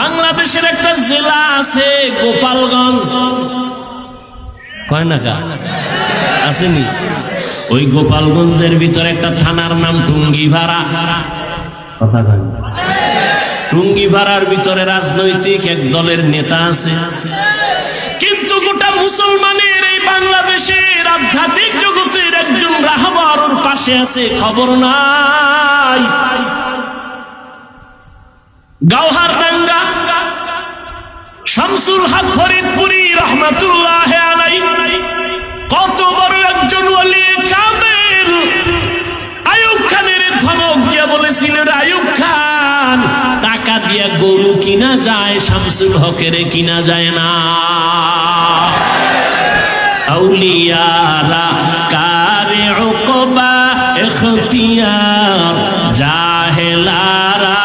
বাংলাদেশের একটা জেলা আছে গোপালগঞ্জ। কয় না কা আসেনি? ওই গোপালগঞ্জের ভিতরে একটা থানার নাম টুঙ্গিভাড়া। কথা কয়। টুঙ্গিভাড়ার ভিতরে রাজনৈতিক এক দলের নেতা আছে। কিন্তু গোটা মুসলমানের এই বাংলাদেশের আধ্যাত্মিক জগতের একজন রাহবার ওর পাশে আছে, খবর নাই। গাওহার দাঙ্গা শামসুল হক ফরিদপুরি কত বড় একজন আয়ুব খানের ধমক বলেছিলেন আয়ুব খান, টাকা গরু কিনা যায়, শামসুল হকের কিনা যায় না। কারে উকবা ইখতিয়ার, জাহেলারা